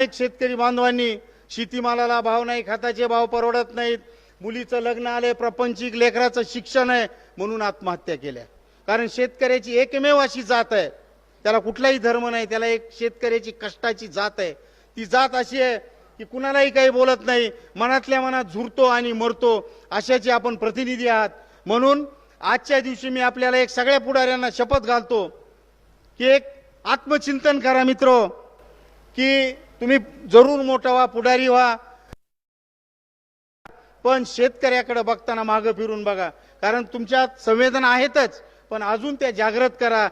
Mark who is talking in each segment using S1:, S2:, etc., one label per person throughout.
S1: अनेक शेतकरी बांधवांनी शेतीमालाला भाव नाही खताचे भाव परवडत नाहीत. मुलीचं लग्न आले प्रपंचिक लेकराचं शिक्षण आहे म्हणून आत्महत्या केल्या. कारण शेतकऱ्याची एकमेव अशी जात आहे. त्याला कुठलाही धर्म नाही त्याला एक शेतकऱ्याची कष्टाची जात आहे. ती जात अशी आहे की कुणालाही काही बोलत नाही मनातल्या मनात झुरतो आणि मरतो अशाचे आपण प्रतिनिधी आहात. म्हणून आजच्या दिवशी मी आपल्याला एक सगळ्या पुढाऱ्यांना शपथ घालतो की एक आत्मचिंतन करा मित्र की तुम्ही जरूर मोठा व्हा पुढारी व्हा. पण शेतकऱ्याकडे बघताना मागं फिरून बघा. कारण तुमच्यात संवेदना आहेतच पण अजून त्या जागृत करा.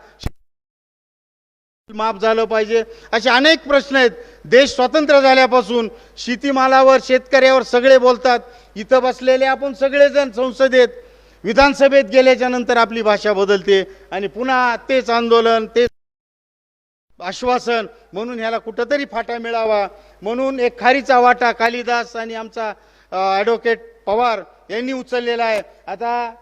S1: माफ झालं पाहिजे. असे अनेक प्रश्न आहेत. देश स्वतंत्र झाल्यापासून शेतीमालावर शेतकऱ्यावर सगळे बोलतात. इथं बसलेले आपण सगळेजण संसदेत विधानसभेत गेल्याच्यानंतर आपली भाषा बदलते. आणि पुन्हा तेच आंदोलन तेच आश्वासन म्हणून ह्याला कुठंतरी फाटा मिळावा. म्हणून एक खारीचा वाटा कालिदास आणि आमचा ॲडव्होकेट पवार यांनी उचललेला आहे. आता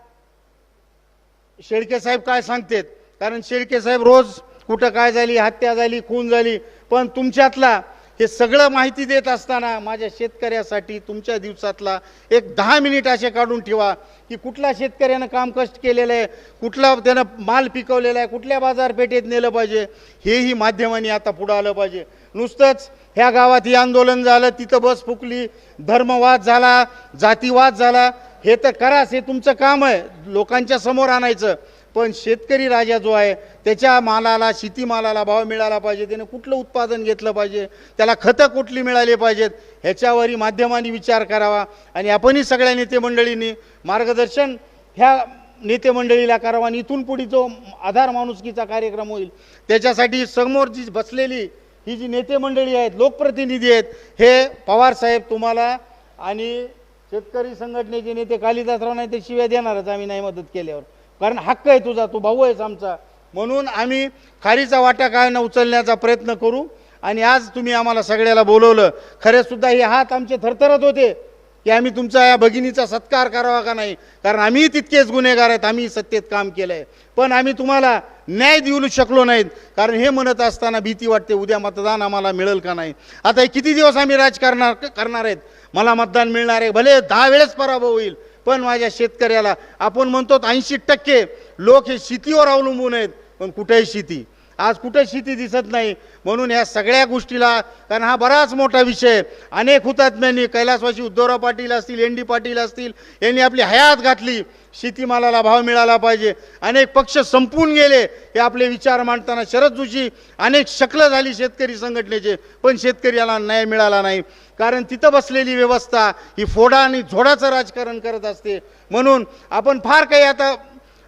S1: शेळके साहेब काय सांगतेत? कारण शेळके साहेब रोज कुठं काय झाली हत्या झाली खून झाली पण तुमच्यातला हे सगळं माहिती देत असताना माझ्या शेतकऱ्यासाठी तुमच्या दिवसातला एक दहा मिनिट असे काढून ठेवा की कुठला शेतकऱ्यानं काम कष्ट केलेलं आहे कुठला त्यानं माल पिकवलेला आहे कुठल्या बाजारपेठेत नेलं पाहिजे हेही माध्यमांनी आता पुढं आलं पाहिजे. नुसतंच ह्या गावात हे आंदोलन झालं तिथं बस फुकली धर्मवाद झाला जातीवाद झाला हे तर कराच हे तुमचं काम आहे. लोकांच्या समोर आणायचं. पण शेतकरी राजा जो आहे त्याच्या मालाला शेतीमालाला भाव मिळाला पाहिजे. त्याने कुठलं उत्पादन घेतलं पाहिजे? त्याला खतं कुठली मिळाली पाहिजेत? ह्याच्यावरही माध्यमांनी विचार करावा. आणि आपणही सगळ्या नेते मंडळींनी मार्गदर्शन ह्या नेते मंडळीला करावा. आणि इथून पुढे जो आधार माणुसकीचा कार्यक्रम होईल त्याच्यासाठी समोर जी बसलेली ही जी नेते मंडळी आहेत लोकप्रतिनिधी आहेत हे पवार साहेब तुम्हाला आणि शेतकरी संघटनेचे नेते कालिदासराव नाही ते शिव्या देणारच आम्ही नाही मदत केल्यावर. कारण हक्क आहे तुझा तू भाऊ आहेस आमचा. म्हणून आम्ही खारीचा वाटा काय न उचलण्याचा प्रयत्न करू. आणि आज तुम्ही आम्हाला सगळ्याला बोलवलं. खरेसुद्धा हे हात आमचे थरथरत होते. की आम्ही तुमचा या भगिनीचा सत्कार करावा का नाही? कारण आम्ही तितकेच गुन्हेगार आहेत आम्ही सत्तेत काम केलं आहे पण आम्ही तुम्हाला न्याय देऊ शकलो नाहीत. कारण हे म्हणत असताना भीती वाटते उद्या मतदान आम्हाला मिळेल का नाही? आता हे किती दिवस आम्ही राजकारण करणार आहेत? मला मतदान मिळणार आहे भले दहा वेळेस पराभव होईल पण माझ्या शेतकऱ्याला आपण म्हणतो ऐंशी टक्के लोक हे शेतीवर अवलंबून आहेत पण कुठेही शेती. आज कुठे शेती दिसत नाही म्हणून ह्या सगळ्या गोष्टीला कारण हा बराच मोठा विषय अनेक हुतात्म्यांनी कैलासवासी उद्धवराव पाटील असतील एन डी पाटील असतील यांनी आपली हयात घातली. शेतीमालाला भाव मिळाला पाहिजे. अनेक पक्ष संपून गेले हे आपले विचार मांडताना शरद जोशी अनेक शकलं झाली शेतकरी संघटनेचे पण शेतकऱ्याला न्याय मिळाला नाही. कारण तिथं बसलेली व्यवस्था ही फोडा आणि झोडाचं राजकारण करत असते. म्हणून आपण फार काही आता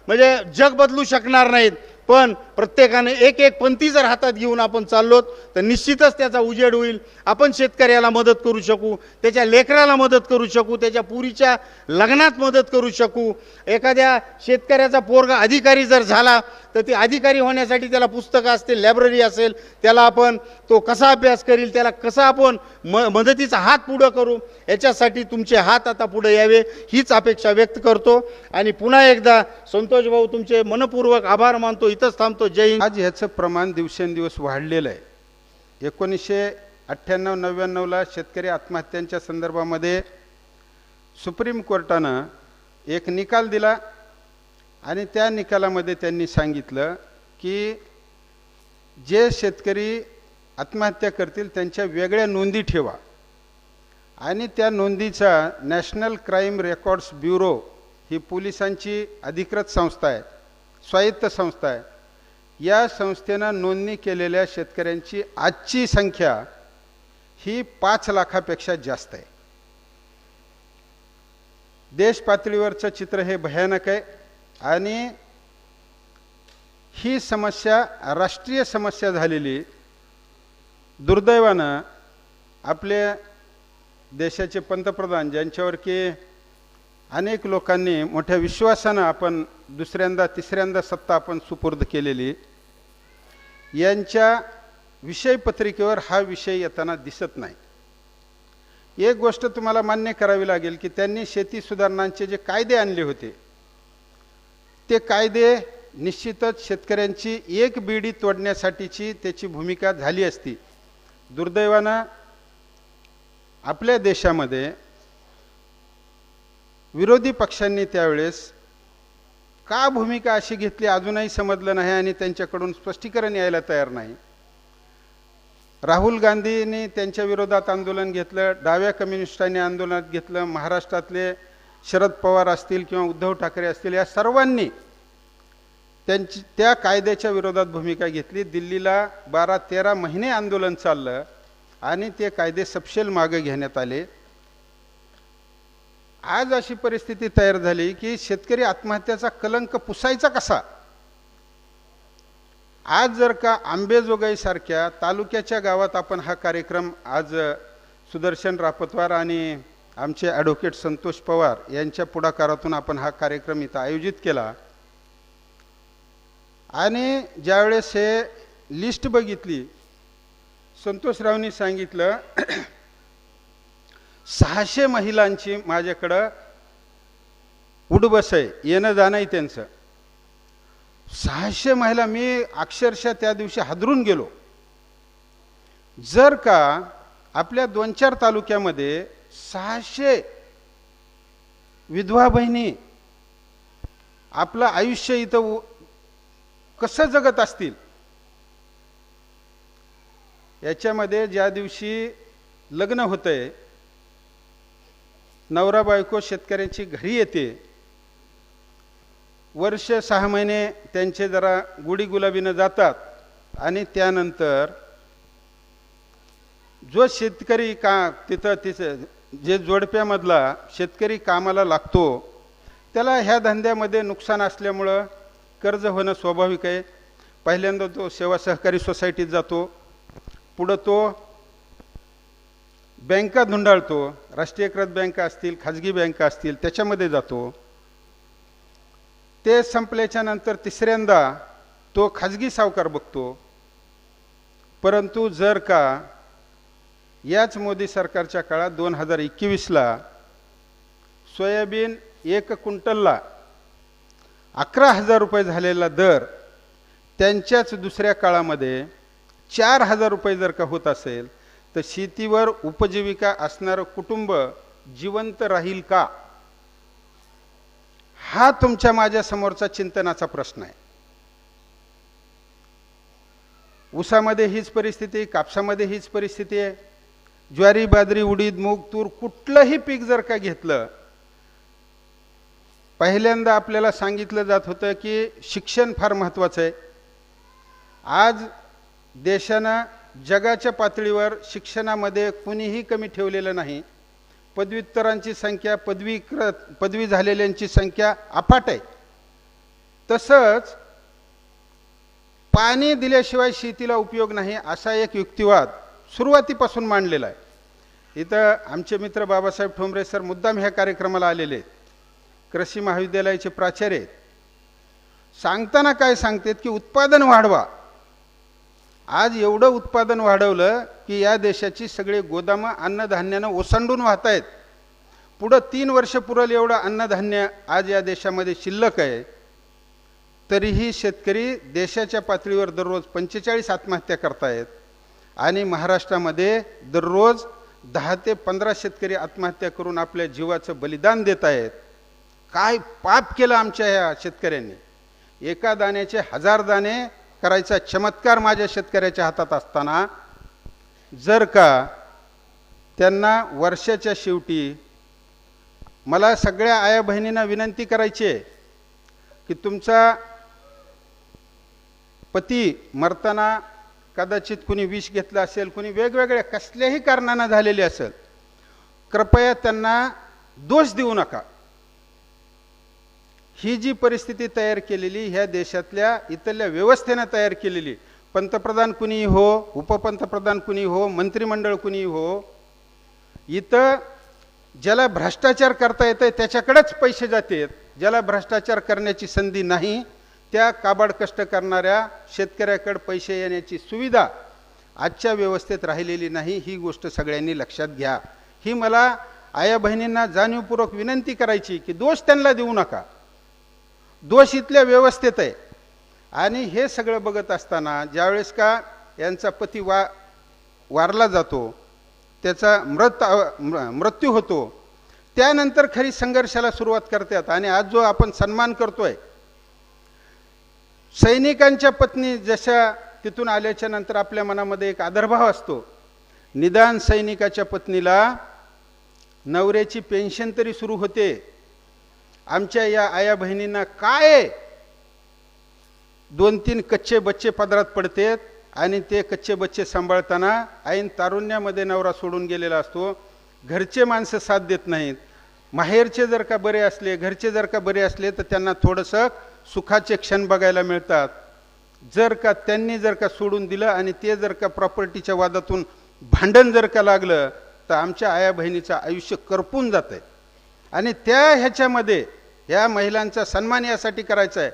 S1: म्हणजे जग बदलू शकणार नाहीत. पण प्रत्येकाने एक एक पंथी जर हातात घेऊन आपण चाललोत तर निश्चितच त्याचा उजेड होईल. आपण शेतकऱ्याला मदत करू शकू त्याच्या लेकराला मदत करू शकू त्याच्या पुरीच्या लग्नात मदत करू शकू. एखाद्या शेतकऱ्याचा पोरगा अधिकारी जर झाला तर ते अधिकारी होण्यासाठी त्याला पुस्तकं असतील लायब्ररी असेल त्याला आपण तो कसा अभ्यास करील त्याला कसा आपण म मदतीचा हात पुढं करू याच्यासाठी तुमचे हात आता पुढे यावे हीच अपेक्षा व्यक्त करतो. आणि पुन्हा एकदा संतोष भाऊ तुमचे मनपूर्वक आभार मानतो. इथंच थांबतो. जय हिंद.
S2: आज ह्याचं प्रमाण दिवसेंदिवस वाढलेलं आहे. एकोणीसशे अठ्ठ्याण्णव नव्याण्णवला शेतकरी आत्महत्यांच्या संदर्भामध्ये सुप्रीम कोर्टानं एक निकाल दिला आणि त्या निकालामध्ये त्यांनी सांगितलं की जे शेतकरी आत्महत्या करतील त्यांच्या वेगळ्या नोंदी ठेवा. आणि त्या नोंदीचा नॅशनल क्राईम रेकॉर्ड्स ब्युरो ही पोलिसांची अधिकृत संस्था आहे. स्वायत्त संस्था आहे. या संस्थेनं नोंदणी केलेल्या शेतकऱ्यांची आजची संख्या ही पाच लाखापेक्षा जास्त आहे. देश पातळीवरचं चित्र हे भयानक आहे आणि ही समस्या राष्ट्रीय समस्या झालेली दुर्दैवानं आपल्या देशाचे पंतप्रधान ज्यांच्यावर की अनेक लोकांनी मोठ्या विश्वासानं आपण दुसऱ्यांदा तिसऱ्यांदा सत्ता आपण सुपूर्द केलेली. यांच्या विषयपत्रिकेवर हा विषय येताना दिसत नाही. एक गोष्ट तुम्हाला मान्य करावी लागेल की त्यांनी शेती सुधारणांचे जे कायदे आणले होते ते कायदे निश्चितच शेतकऱ्यांची एक बिडी तोडण्यासाठीची त्याची भूमिका झाली असती. दुर्दैवानं आपल्या देशामध्ये विरोधी पक्षांनी त्यावेळेस का भूमिका अशी घेतली अजूनही समजलं नाही आणि त्यांच्याकडून स्पष्टीकरण यायला तयार नाही. राहुल गांधींनी त्यांच्या विरोधात आंदोलन घेतलं डाव्या कम्युनिस्टांनी आंदोलनात घेतलं महाराष्ट्रातले शरद पवार असतील किंवा उद्धव ठाकरे असतील या सर्वांनी त्यांची त्या कायद्याच्या विरोधात भूमिका घेतली. दिल्लीला बारा तेरा महिने आंदोलन चाललं आणि ते कायदे सपशेल मागे घेण्यात आले. आज अशी परिस्थिती तयार झाली की शेतकरी आत्महत्याचा कलंक पुसायचा कसा? आज जर का आंबेजोगाईसारख्या तालुक्याच्या गावात आपण हा कार्यक्रम आज सुदर्शन रापतवार आणि आमचे ॲडव्होकेट संतोष पवार यांच्या पुढाकारातून आपण हा कार्यक्रम इथं आयोजित केला. आणि ज्यावेळेस हे लिस्ट बघितली संतोषरावनी सांगितलं सहाशे महिलांची माझ्याकडं उडबस आहे. येणं जाणं आहे त्यांचं. सहाशे महिला मी अक्षरशः त्या दिवशी हादरून गेलो. जर का आपल्या दोन चार तालुक्यामध्ये सहाशे विधवा बहिणी आपलं आयुष्य इथं कसं जगत असतील? याच्यामध्ये ज्या दिवशी लग्न होतंय नवरा बायको शेतकऱ्यांची घरी येते. वर्ष सहा महिने त्यांचे जरा गुढी गुलाबीनं जातात आणि त्यानंतर जो शेतकरी का तिथं तिथं जे जोडप्यामधला शेतकरी कामाला लागतो त्याला ह्या धंद्यामध्ये नुकसान असल्यामुळं कर्ज होणं स्वाभाविक आहे. पहिल्यांदा तो सेवा सहकारी सोसायटीत जातो. पुढं तो बँका धुंडाळतो राष्ट्रीयकृत बँका असतील खाजगी बँका असतील त्याच्यामध्ये जातो. ते संपल्याच्या नंतर तिसऱ्यांदा तो खाजगी सावकार बघतो. परंतु जर का याच मोदी सरकारच्या काळात दोन हजार एकवीसला सोयाबीन एक क्विंटलला अकरा हजार रुपये झालेला दर त्यांच्याच दुसऱ्या काळामध्ये चार हजार रुपये जर का होत असेल तर शेतीवर उपजीविका असणारं कुटुंब जिवंत राहील का? हा तुमच्या माझ्या समोरचा चिंतनाचा प्रश्न आहे. ऊसामध्ये हीच परिस्थिती कापसामध्ये हीच परिस्थिती आहे. ज्वारी बाजरी उडीद मूग तूर कुठलंही पीक जर का घेतलं पहिल्यांदा आपल्याला सांगितलं जात होतं की शिक्षण फार महत्त्वाचं आहे. आज देशानं जगाच्या पातळीवर शिक्षणामध्ये कुणीही कमी ठेवलेलं नाही. पदव्युत्तरांची संख्या पदवीकृत पदवी झालेल्यांची संख्या अफाट आहे. तसंच पाणी दिल्याशिवाय शेतीला उपयोग नाही असा एक युक्तिवाद सुरुवातीपासून मांडलेला आहे. इथं आमचे मित्र बाबासाहेब ठोंबरे सर मुद्दाम ह्या कार्यक्रमाला आलेले आहेत. कृषी महाविद्यालयाचे प्राचार्य आहेत. सांगताना काय सांगतात की उत्पादन वाढवा. आज एवढं उत्पादन वाढवलं की या देशाची सगळी गोदामं अन्नधान्यानं ओसंडून वाहत आहेत पुढं तीन वर्ष पुरल एवढं अन्नधान्य आज या देशामध्ये शिल्लक आहे. तरीही शेतकरी देशाच्या पातळीवर दररोज पंचेचाळीस आत्महत्या करतायत. आणि महाराष्ट्रामध्ये दररोज दहा ते पंधरा शेतकरी आत्महत्या करून आपल्या जीवाचं बलिदान देत आहेत काय पाप केलं आमच्या ह्या शेतकऱ्यांनी? एका दाण्याचे हजार दाणे करायचा चमत्कार माझ्या शेतकऱ्याच्या हातात असताना जर का त्यांना वर्षाच्या शेवटी मला सगळ्या आया बहिणींना विनंती करायची आहे की तुमचा पती मरताना कदाचित कुणी विष घेतलं असेल कुणी वेगवेगळ्या कसल्याही कारणानं झालेले असेल कृपया त्यांना दोष देऊ नका. ही जी परिस्थिती तयार केलेली ह्या देशातल्या इथल्या व्यवस्थेनं तयार केलेली पंतप्रधान कुणी हो उपपंतप्रधान कुणी हो मंत्रिमंडळ कुणी हो इथं ज्याला भ्रष्टाचार करता येतं त्याच्याकडेच पैसे जातात. ज्याला भ्रष्टाचार करण्याची संधी नाही त्या काबाड कष्ट करणाऱ्या शेतकऱ्याकडे पैसे येण्याची सुविधा आजच्या व्यवस्थेत राहिलेली नाही ही गोष्ट सगळ्यांनी लक्षात घ्या. ही मला आया बहिणींना जाणीवपूर्वक विनंती करायची की दोष त्यांना देऊ नका. दोष इथल्या व्यवस्थेत आहे. आणि हे सगळं बघत असताना ज्यावेळेस का यांचा पती वा वारला जातो त्याचा मृत मृ- मृत्यू होतो त्यानंतर खरी संघर्षाला सुरुवात करतात. आणि आज जो आपण सन्मान करतोय सैनिकांच्या पत्नी जशा तिथून आल्याच्यानंतर आपल्या मनामध्ये एक आदरभाव असतो. निदान सैनिकाच्या पत्नीला नवऱ्याची पेन्शन तरी सुरू होते. आमच्या या आया बहिणींना काय दोन तीन कच्चे बच्चे पदरात पडतेत आणि ते कच्चे बच्चे सांभाळताना ऐन तारुण्यामध्ये नवरा सोडून गेलेला असतो. घरचे माणसं साथ देत नाहीत. माहेरचे जर का बरे असले घरचे जर का बरे असले तर त्यांना थोडंसं सुखाचे क्षण बघायला मिळतात. जर का त्यांनी जर का सोडून दिलं आणि ते जर का प्रॉपर्टीच्या वादातून भांडण जर का लागलं तर आमच्या आया बहिणीचं आयुष्य करपून जात आहे आणि त्या ह्याच्यामध्ये ह्या महिलांचा सन्मान यासाठी करायचा आहे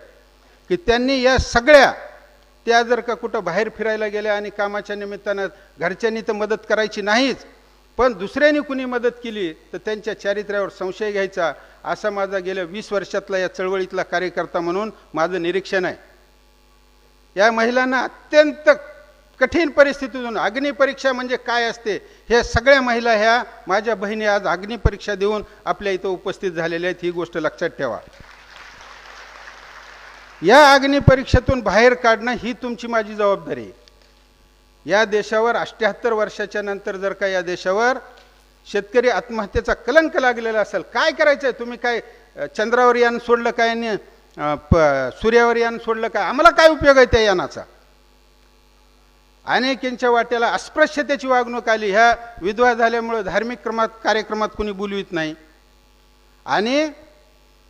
S2: की त्यांनी या सगळ्या त्या जर का कुठं बाहेर फिरायला गेल्या आणि कामाच्या निमित्तानं घरच्यांनी तर मदत करायची नाहीच पण दुसऱ्यांनी कुणी मदत केली तर त्यांच्या चारित्र्यावर संशय घ्यायचा. असा माझा गेल्या वीस वर्षातला या चळवळीतला कार्यकर्ता म्हणून माझं निरीक्षण आहे. या महिलांना अत्यंत कठीण परिस्थितीतून अग्निपरीक्षा म्हणजे काय असते हे सगळ्या महिला ह्या माझ्या बहिणी आज अग्निपरीक्षा देऊन आपल्या इथं उपस्थित झालेल्या आहेत ही गोष्ट लक्षात ठेवा. या अग्निपरीक्षेतून बाहेर काढणं ही तुमची माझी जबाबदारी. आहे. या देशावर अष्ट्याहत्तर वर्षाच्या नंतर जर का या देशावर शेतकरी आत्महत्येचा कलंक लागलेला असेल काय करायचं आहे तुम्ही काय चंद्रावर यान सोडलं काय आणि प- सूर्यावर यान सोडलं काय? आम्हाला काय उपयोग आहे त्या यानाचा? अनेकींच्या वाट्याला अस्पृश्यतेची वागणूक आली. ह्या विधवा झाल्यामुळं धार्मिक क्रमात कार्यक्रमात कोणी बोलवीत नाही. आणि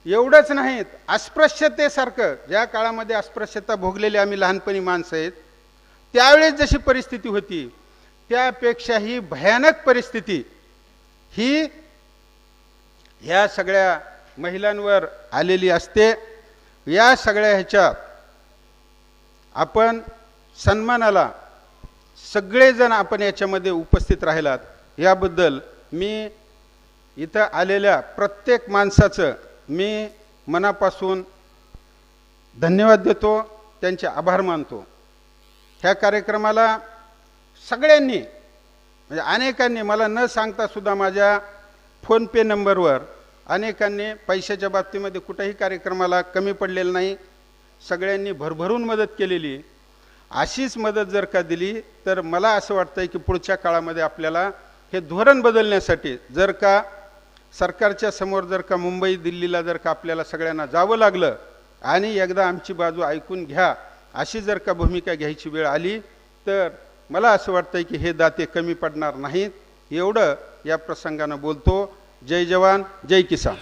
S2: एवढंच नाहीत अस्पृश्यतेसारखं ज्या काळामध्ये अस्पृश्यता भोगलेली आम्ही लहानपणी माणसं आहेत त्यावेळेस जशी परिस्थिती होती त्यापेक्षाही भयानक परिस्थिती ही ह्या सगळ्या महिलांवर आलेली असते. या सगळ्या ह्याच्या आपण सन्मानाला सगळेजण आपण याच्यामध्ये उपस्थित राहिलात. याबद्दल मी इथं आलेल्या प्रत्येक माणसाचं मी मनापासून धन्यवाद देतो त्यांचे आभार मानतो. ह्या कार्यक्रमाला सगळ्यांनी म्हणजे अनेकांनी मला न सांगता सुद्धा माझ्या फोनपे नंबरवर अनेकांनी पैशाच्या बाबतीमध्ये कुठंही कार्यक्रमाला कमी पडलेलं नाही. सगळ्यांनी भरभरून मदत केलेली. अशीच मदत जर का दिली तर मला असं वाटतं की पुढच्या काळामध्ये आपल्याला हे धोरण बदलण्यासाठी जर का सरकारच्या समोर जर का मुंबई दिल्लीला जर का आपल्याला सगळ्यांना जावं लागलं आणि एकदा आमची बाजू ऐकून घ्या अशी जर का भूमिका घ्यायची वेळ आली तर मला असं वाटतं की हे दाते कमी पडणार नाहीत. एवढं या प्रसंगानं बोलतो. जय जवान जय किसान.